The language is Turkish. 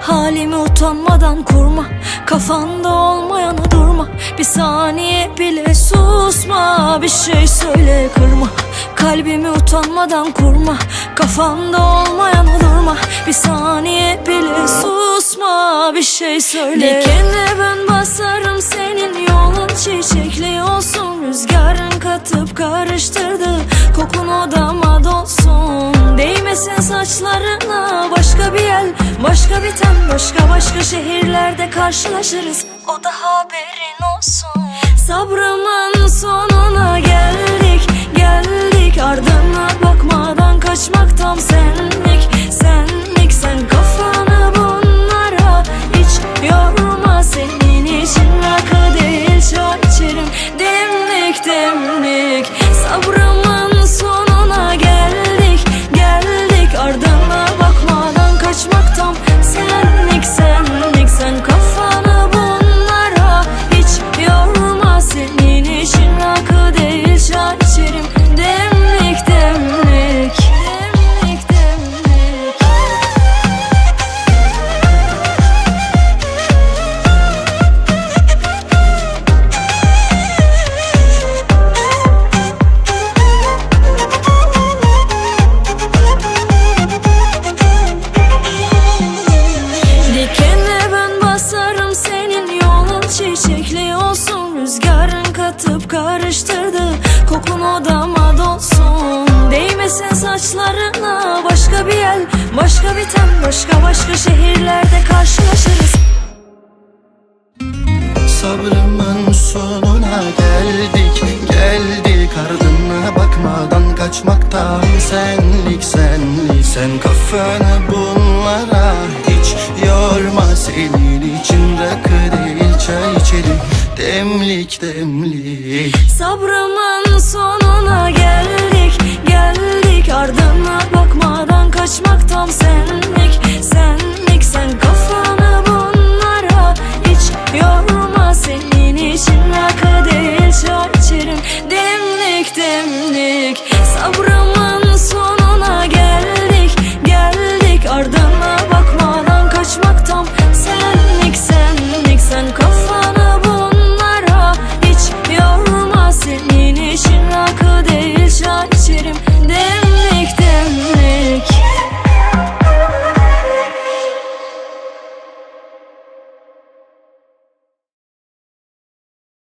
Halimi utanmadan kurma. Kafanda olmayanı durma. Bir saniye bile susma. Bir şey söyle kırma. Kalbimi utanmadan kurma. Kafanda olmayanı durma. Bir saniye bile susma. Bir şey söyle. Ben Değmesin saçlarına Başka bir el, başka bir ten Başka başka şehirlerde karşılaşırız. O da haberin olsun. Sabrımın sonuna geldik Geldik. Ardına bakmadan Kaçmak tam senlik karıştırdı. Kokun odama dolsun. Değmesin saçlarına. Başka bir el, başka bir ten Başka başka şehirlerde karşılaşırız. Sabrımın sonuna geldik. Geldik ardına bakmadan kaçmaktan. Senlik senlik sen kafanı bunlara Demlik demlik Sabrımın sonuna geldik Geldik